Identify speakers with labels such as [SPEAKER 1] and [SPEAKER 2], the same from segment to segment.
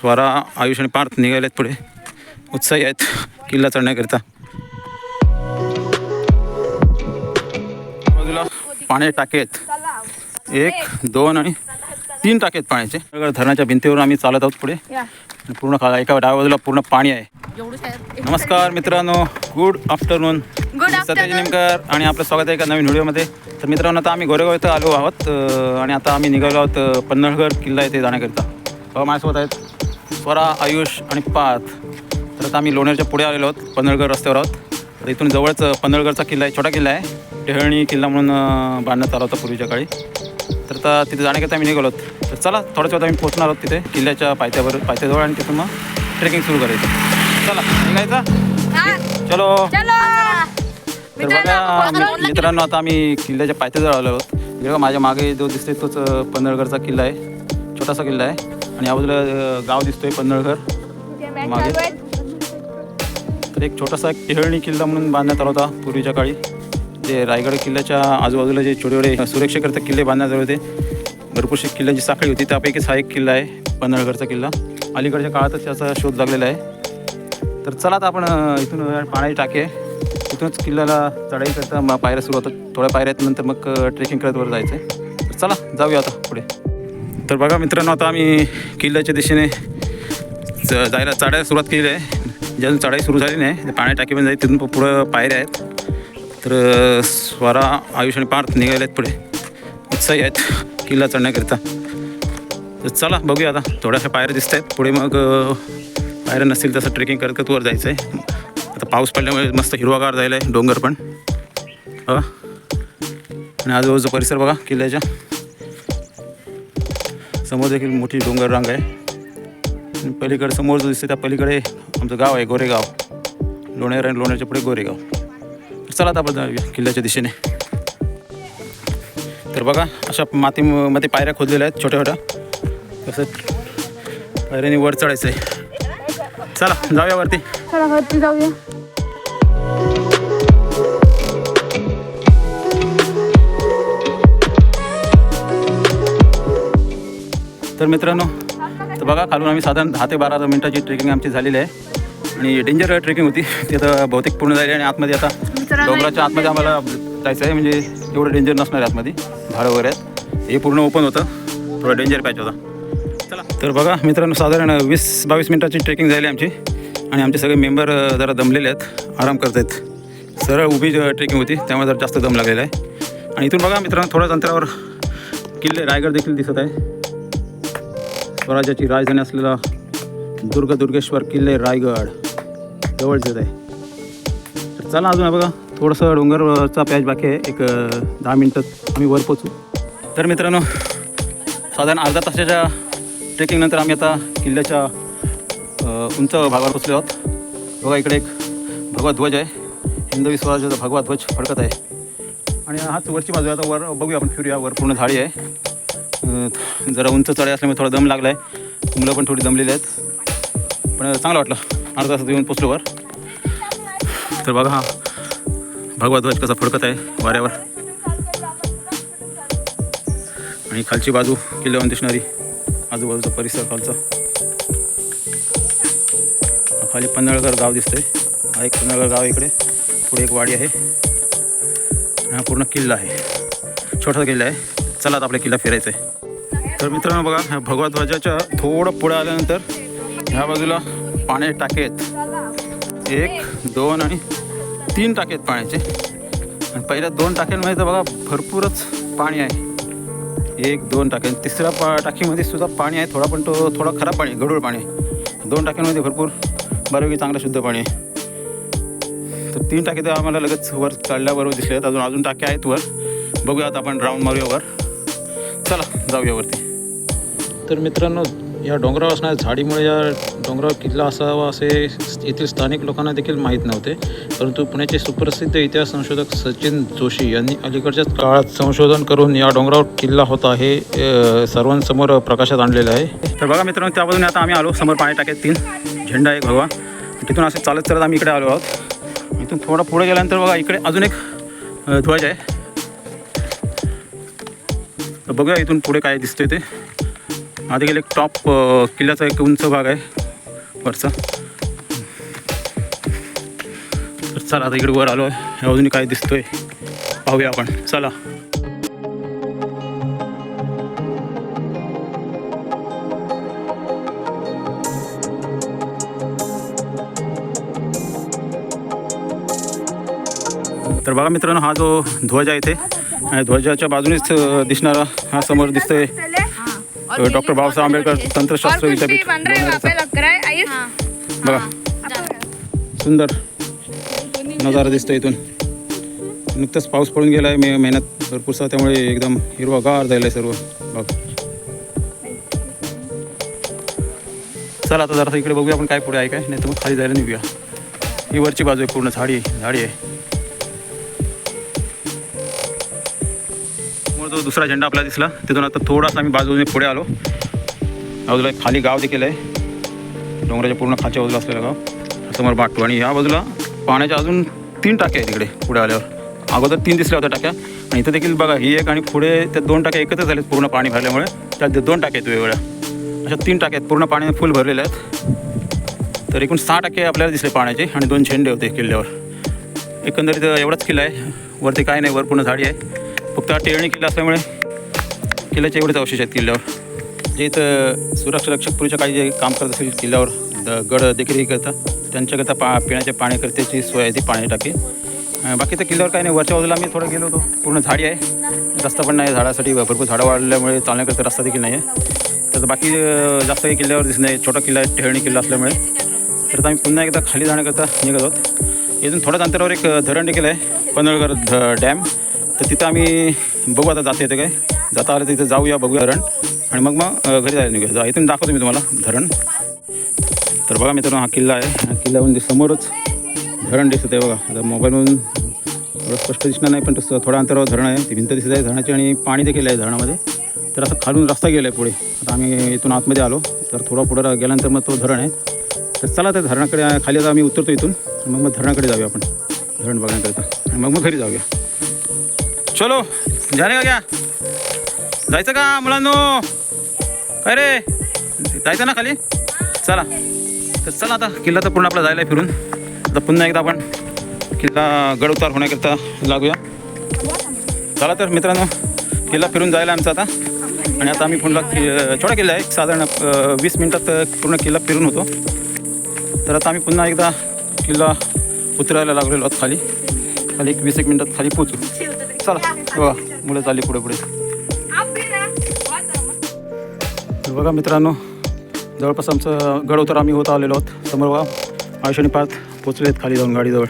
[SPEAKER 1] स्वरा आयुष आणि पार्थ निघालेत पुढे. उत्साही आहेत. किल्ला चढण्याकरिता. बाजूला पाण्याचे टाके आहेत. एक दोन आणि तीन टाके आहेत पाण्याचे. धरणाच्या भिंतीवरून आम्ही चालत आहोत पुढे. पूर्ण खा एका डाव्या बाजूला पूर्ण पाणी आहे. नमस्कार मित्रांनो. गुड आफ्टरनून सत्याजी नेमकर आणि आपलं स्वागत आहे एका नवीन व्हिडिओमध्ये. तर मित्रांनो आता आम्ही गोरेगाव इथं आलो आहोत आणि आता आम्ही निघालो आहोत पन्हाळगड किल्ला येथे जाण्याकरिता. माझ्यासोबत आहेत. स्वरा आयुष आणि पाथ तर आता आम्ही लोणेरच्या पुढे आलेलो आहोत पन्हाळगड रस्त्यावर आहोत. तर इथून जवळच अं, पन्हाळगडचा किल्ला आहे छोटा किल्ला आहे. टेहळणी किल्ला म्हणून बांधण्यात आला होता पूर्वीच्या काळी. तर आता तिथे जाण्याकरिता आम्ही निघालो तर चला थोड्याच वेळात आम्ही पोहोचणार आहोत तिथे किल्ल्याच्या पायथ्यावर पायथ्याजवळ आणि तिथून मग ट्रेकिंग सुरू करायचं. चला निघायचं? चलो. तर बघा मित्रांनो आता आम्ही किल्ल्याच्या पायथ्याजवळ आलो आहोत. बघा माझ्या मागे जो दिसतोय तोच अ, पन्हाळगडचा किल्ला आहे. छोटासा किल्ला आहे. आणि या बाजूला गाव दिसतोय पन्हाळघर मागे. तर एक छोटासा एक टेहळणी किल्ला म्हणून बांधण्यात आला होता पूर्वीच्या काळी. जे रायगड किल्ल्याच्या आजूबाजूला जे छोटे छोटे सुरक्षेकरता किल्ले बांधण्यात आले होते. भरपूरशी किल्ल्यांची साखळी होती. त्यापैकीच हा एक किल्ला आहे पन्हाळगडचा किल्ला. अलीकडच्या काळातच त्याचा शोध लागलेला आहे. तर चला आता आपण इथून पाण्याची टाकी आहे. इथूनच किल्ल्याला चढाई करता मग पायऱ्या सुरू होतात. थोड्या पायऱ्या आहेत नंतर मग ट्रेकिंग करत वर जायचं आहे तर चला जाऊया आता पुढे. तर बघा मित्रांनो आता आम्ही किल्ल्याच्या दिशेने च- जायला चढायला सुरुवात केली आहे. जी चढाई सुरू झाली नाही पाण्या टाकीमध्ये जाईल तिथून पुढं पायऱ्या आहेत. तर स्वारा स्वरा आयुष आणि पार्थ निघाले आहेत पुढे. उत्साही आहेत किल्ला चढण्याकरिता. तर चला बघूया आता. थोड्याशा पायऱ्या दिसत आहेत. पुढे मग पायऱ्या नसतील तसं ट्रेकिंग करत करत वर जायचं आहे आता पाऊस पडल्यामुळे मस्त हिरवागार जायला आहे डोंगर पण. बघा आणि आजूबाजूचा परिसर बघा किल्ल्याच्या. समोर देखील मोठी डोंगर रांग आहे. आणि पलीकडे समोर जो दिसते त्या पलीकडे आमचं गाव आहे गोरेगाव. लोणेर आणि लोण्याच्या पुढे गोरेगाव. तर चला आता आपण जाऊया किल्ल्याच्या दिशेने. तर बघा अशा मातीमध्ये पायऱ्या खोदलेल्या आहेत छोट्या छोट्या. तसं पायऱ्याने वर चढायचं आहे चला जाऊया वरती.
[SPEAKER 2] चला वरती जाऊया.
[SPEAKER 1] तर मित्रांनो तर बघा खालून आम्ही साधारण दहा ते बारा मिनिटाची ट्रेकिंग आमची झालेली आहे. आणि डेंजर ट्रेकिंग होती. ती आता बहुतेक पूर्ण झाली आणि आतमध्ये आता डोंगराच्या आतमध्ये आम्हाला जायचं आहे. म्हणजे एवढं डेंजर नसणार आहे आतमध्ये. झाडं वगैरे आहेत. हे पूर्ण ओपन होतं. थोडं डेंजर पॅच होता. चला. तर बघा मित्रांनो साधारण वीस बावीस मिनिटाची ट्रेकिंग झाली आमची. आणि आमचे सगळे मेंबर जरा दमलेले आहेत. आराम करत आहेत सरळ उभी ट्रेकिंग होती. त्यामुळे जरा जास्त दम लागलेला आहे. आणि इथून बघा मित्रांनो थोड्याच अंतरावर किल्ले रायगड देखील दिसत आहे. स्वराज्याची राजधानी असलेला दुर्ग दुर्गेश्वर किल्ले रायगड जवळच येत आहे. तर चला अजून बघा थोडंसं डोंगरचा पॅच बाकी आहे. एक दहा मिनटात आम्ही वर पोचू तर मित्रांनो साधारण अर्धा तासाच्या ट्रेकिंगनंतर आम्ही आता किल्ल्याच्या उंच भागावर पोचलो आहोत. बघा इकडे एक भगवा ध्वज आहे. हिंदवी स्वराज्याचा भगवा ध्वज फडकत आहे. आणि हाच वरची बाजू आता वर बघूया आपण फिरूया. वर पूर्ण झाडी आहे. जरा उंच चढाई असल्यामुळे थोडा दम लागला आहे मुलं पण थोडी दमलेली आहेत. पण चांगलं वाटलं. अर्धा तासात येऊन पोचलो वर. तर बघा हा. भगवा ध्वज कसा फडकत आहे वाऱ्यावर. आणि खालची बाजू किल्ल्यावर दिसणारी आजूबाजूचा परिसर खालचा. खाली पन्हाळगर गाव दिसतंय. हा एक पन्हाळगर गाव इकडे. पुढे एक वाडी आहे. हा पूर्ण किल्ला आहे. छोटा किल्ला आहे. चला आता आपल्या किल्ला फिरायचा आहे तर मित्रांनो बघा ह्या भगवा ध्वजाच्या थोडं पुढे आल्यानंतर ह्या बाजूला पाण्याचे टाके आहेत एक दोन आणि तीन टाके आहेत पाण्याचे. आणि पहिल्या दोन टाक्यांमध्ये तर बघा भरपूरच पाणी आहे. एक दोन टाक्या तिसऱ्या पा टाकीमध्ये सुद्धा पाणी आहे थोडा पण तो थोडा खराब पाणी गडूळ गढूळ पाणी दोन टाक्यांमध्ये भरपूर बऱ्यापैकी चांगलं शुद्ध पाणी आहे. तर तीन टाके तर आम्हाला लगेच वर चढल्याबरोबर दिसले आहेत. अजून अजून टाक्या आहेत वर. बघूयात आपण राऊंड मारूया वर चला जाऊया वरती. तर मित्रांनो या डोंगरावर असणाऱ्या झाडीमुळे या डोंगरावर किल्ला असावा असे येथील स्थानिक लोकांना देखील माहीत नव्हते. परंतु पुण्याचे सुप्रसिद्ध इतिहास संशोधक सचिन जोशी यांनी अलीकडच्याच काळात संशोधन करून या डोंगरावर किल्ला होता हे सर्वांसमोर प्रकाशात आणलेलं आहे. तर बघा मित्रांनो त्या बाजूने आता आम्ही आलो. समोर पाणी टाकेत तीन झेंडा एक भगवा. तिथून असे चालत चालत आम्ही इकडे आलो आहोत. इथून थोडं पुढे गेल्यानंतर बघा इकडे अजून एक ध्वज आहे. तर बघूया इथून पुढे काय दिसतंय ते. हा देखील एक टॉप किल्ल्याचा एक उंच भाग आहे वरचा. तर चला आता इकडे वर आलो आहे. अजून काय दिसतोय पाहूया आपण. चला. तर बघा मित्रांनो हा जो ध्वज आहे इथे ध्वजाच्या बाजूनेच दिसणारा हा समोर दिसतोय डॉक्टर बाबासाहेब आंबेडकर तंत्रशास्त्र विद्यापीठ बघा. सुंदर नजारा दिसतो इथून. नुकतंच पाऊस पडून गेला आहे मे मेहनत भरपूरसा त्यामुळे एकदम हिरवागार झालं आहे सर्व. बघ. चला आता जरा इकडे बघूया आपण काय पुढे आहे काय. नाही तर मग खाली जायला निघूया. ही वरची बाजू आहे पूर्ण झाडी आहे. झाडी आहे. जो दुसरा झेंडा आपल्याला दिसला तिथून आता थोडासा आम्ही बाजूने पुढे आलो. बाजूला एक खाली गाव देखील आहे. डोंगराच्या पूर्ण खालच्या बाजूला असलेलं गाव. समोर बाटू आणि या बाजूला पाण्याच्या अजून तीन टाके आहेत तिकडे पुढे आल्यावर. अगोदर तीन दिसल्या होत्या टाक्या. आणि इथं देखील बघा ही एक आणि पुढे त्या दोन टाक्या एकत्रच झाल्यात पूर्ण पाणी भरल्यामुळे. त्यात दोन टाक्या आहेत वेगवेगळ्या. अशा तीन टाक्या आहेत. पूर्ण पाण्याने फुल भरलेल्या आहेत. तर एकूण सहा टाके आपल्याला दिसले पाण्याचे आणि दोन झेंडे होते किल्ल्यावर. एकंदरीत एवढाच किल्ला आहे. वरती काय नाही वर पूर्ण झाडी आहे. फक्त हा टेळणी किल्ला असल्यामुळे किल्ल्याचे एवढेच अवशेष आहेत किल्ल्यावर. जे इथं सुरक्षा रक्षक पुरीच्या काही जे काम करत असेल किल्ल्यावर द- गड देखील करता करतात. त्यांच्याकरता पा पिण्याच्या पाण्याकरताची सोय आहे ती पाणी टाकी. बाकी तर किल्ल्यावर काही नाही. वरच्या बाजूला आम्ही थोडं गेलो होतो. पूर्ण झाडी आहे. रस्ता पण नाही झाडासाठी. भरपूर झाडं वाढल्यामुळे चालण्याकरता रस्ता देखील नाही आहे. तर बाकी जास्त काही किल्ल्यावर दिसत नाही. छोटा किल्ला आहे टेहळणी किल्ला असल्यामुळे. तर आम्ही पुन्हा एकदा खाली जाण्याकरता निघत आहोत. इथून थोड्याच अंतरावर एक धरण देखील आहे. पनळगर ध डॅम. तर तिथं आम्ही बघू आता जाता येतं काय. जाता आलं तर तिथं जाऊया बघूया धरण. आणि मग मग घरी जायला निघूया. जा इथून दाखवतो मी तुम्हाला धरण. तर बघा मित्रांनो हा किल्ला आहे. हा किल्ल्यावरून म्हणजे समोरच धरण दिसत आहे बघा. आता मोबाईलमधून थोडं स्पष्ट दिसणार नाही पण तसं थोड्या अंतरावर धरण आहे. ती भिंत दिसत आहे धरणाची आणि पाणी देखील आहे धरणामध्ये. तर असं खालून रस्ता गेला आहे पुढे. आता आम्ही इथून आतमध्ये आलो. तर थोडा पुढं गेल्यानंतर मग तो धरण आहे. तर चला त्या धरणाकडे खाली आता आम्ही उतरतो इथून. मग मग धरणाकडे जाऊया आपण. धरण बघण्याकरिता. आणि मग मग घरी जाऊया. चलो झाले का क्या? जायचं का मुलांनो? काय रे? जायचं ना खाली? चला. तर चला आता किल्ला तर पूर्ण आपला जायला आहे फिरून. आता पुन्हा एकदा आपण किल्ला गड उतार होण्याकरता लागूया. चला तर मित्रांनो किल्ला फिरून जायला आमचा आता. आणि आता आम्ही पुन्हा कि- छोटा किल्ला आहे. एक साधारण वीस मिनटात पूर्ण किल्ला फिरून होतो. तर आता आम्ही पुन्हा एकदा किल्ला उतरायला लागलेलो आहोत खाली. खाली एक वीस एक मिनटात खाली पोचू चला हो, मुलं चालली पुढे पुढे. बघा मित्रांनो जवळपास आमचं गड उतर आम्ही होत आलेलो आहोत. समोर बघा आयुष्याने पाच पोचले आहेत खाली जाऊन गाडीजवळ.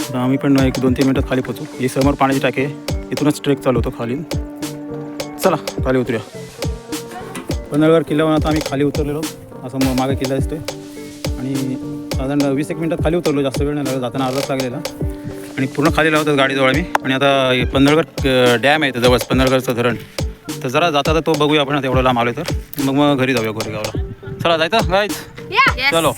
[SPEAKER 1] तर आम्ही पण एक दोन तीन मिनटात खाली पोचू ही समोर पाण्याची टाकी इथूनच ट्रेक चालू होतो खाली. चला खाली उतरूया. पन्हाळगड किल्ल्यावर आता आम्ही खाली उतरलेलो असं मग मागे किल्ला दिसतोय. आणि साधारण वीस एक मिनटात खाली उतरलो. जास्त वेळ नाही लागला. जाताना अर्धाच लागलेला. आणि पूर्ण खाली लावतात गाडीजवळ आम्ही आणि आता पन्हाळगड अं, डॅम आहे जवळ पन्हाळगडचं धरण. तर जरा जाता तर तो बघूया आपण आता एवढं लांब आलो तर. मग मग घरी जाऊया गोरेगावला चला जायचं? गायच चलो.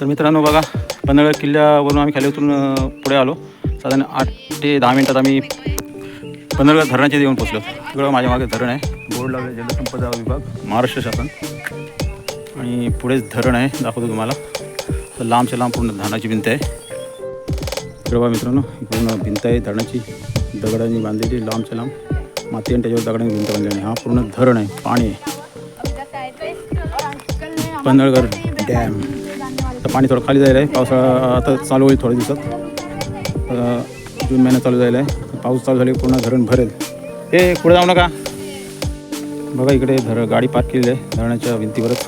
[SPEAKER 1] तर मित्रांनो बघा पन्हाळगड किल्ल्यावरून आम्ही खाली उतरून पुढे आलो. साधारण आठ ते दहा मिनटात आम्ही पन्हाळगड धरणाचे येऊन पोचलो इकडं माझ्या मागे धरण आहे. बोर्ड लागले जलसंपदा विभाग महाराष्ट्र शासन. आणि पुढेच धरण आहे दाखवतो तुम्हाला. तर लांबच्या लांब पूर्ण धरणाची भिंत आहे. इकडं बघा मित्रांनो पूर्ण भिंत आहे धरणाची दगडांनी बांधलेली लांबच्या लांब माती आणि त्याच्यावर दगडांनी भिंत बांधली आणि हा पूर्ण धरण आहे पाणी आहे. पन्हाळगड डॅम. तर पाणी थोडं खाली जायला आहे. पावसाळा आता चालू होईल थोड्या दिवसात. जून महिना चालू जायला आहे. पाऊस चालू झाले पूर्ण धरण भरेल. हे पुढे जाऊ नका. बघा इकडे धर गाडी पार्क केलेली आहे धरणाच्या भिंतीवरच.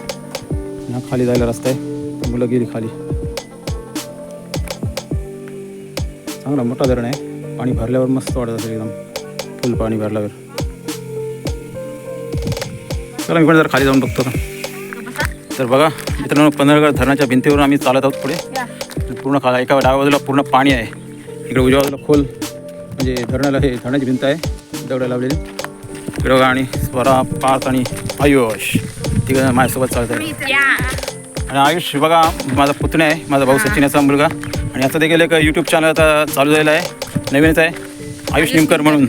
[SPEAKER 1] हा खाली जायला रस्ता आहे. मुलं गेली खाली. चांगला मोठा धरण आहे. पाणी भरल्यावर मस्त वाटत असेल एकदम. फुल पाणी भरल्यावर. चला मी पण जरा खाली जाऊन बघतो तर बघा मित्रांनो पन्हाळगड धरणाच्या भिंतीवरून आम्ही चालत आहोत पुढे. पूर्ण खा एका डाव्या बाजूला पूर्ण पाणी आहे. इकडे उजव्या बाजूला खोल म्हणजे धरणाला हे धरणाची भिंत आहे. दगडं लावलेली. इकडे बघा आणि स्वरा पार्थ आणि आयुष. तिकडे माझ्यासोबत चालत आहे आणि आयुष बघा माझा पुतण्या आहे माझा भाऊ सचिन याचा मुलगा. आणि आता देखील एक यूट्यूब चॅनल आता चालू झालेलं आहे नवीनच आहे आयुष निमकर म्हणून.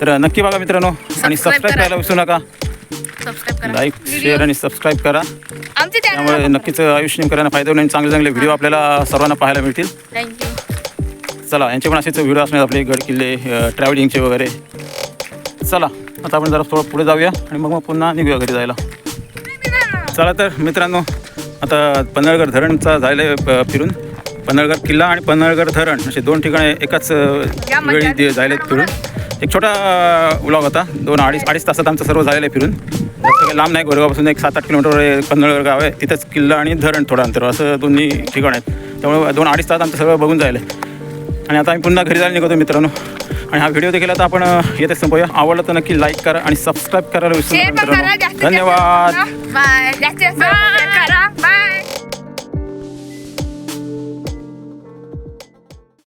[SPEAKER 1] तर नक्की बघा मित्रांनो आणि सबस्क्राईब
[SPEAKER 2] करा.
[SPEAKER 1] करायला विसरू नका.
[SPEAKER 2] करा.
[SPEAKER 1] लाईक शेअर आणि सबस्क्राईब करा. त्यामुळे नक्कीच आयुष्य निमकरांना फायदा होईल आणि चांगले चांगले व्हिडिओ आपल्याला सर्वांना पाहायला मिळतील. चला यांचे पण असेच व्हिडिओ असणार आपले गड किल्ले ट्रॅव्हलिंगचे वगैरे. चला आता आपण जरा थोडं पुढे जाऊया आणि मग मग पुन्हा निघूया घरी जायला. चला तर मित्रांनो आता पन्हाळगड धरणचा झालं आहे फिरून. पन्हाळगड किल्ला आणि पन्हाळगड धरण असे दोन ठिकाणे एकाच वेळी झालेत फिरून. एक छोटा व्लॉग होता. दोन अडीच अडीच तासात आमचं सर्व झालेलं आहे फिरून. जास्त काही लांब नाही गोरेगावपासून एक सात आठ किलोमीटर पन्हाळगड गाव आहे. तिथंच किल्ला आणि धरण थोडं अंतर. असं दोन्ही ठिकाण आहेत. त्यामुळे दोन अडीच तास आमचं सगळं बघून जायला आणि आता आम्ही पुन्हा घरी जायला निघतो मित्रांनो. आणि हा व्हिडिओ देखील आता आपण अ, येतेच संपूया. आवडला तर नक्की लाईक करा आणि सबस्क्राईब करायला विसरू नका धन्यवाद.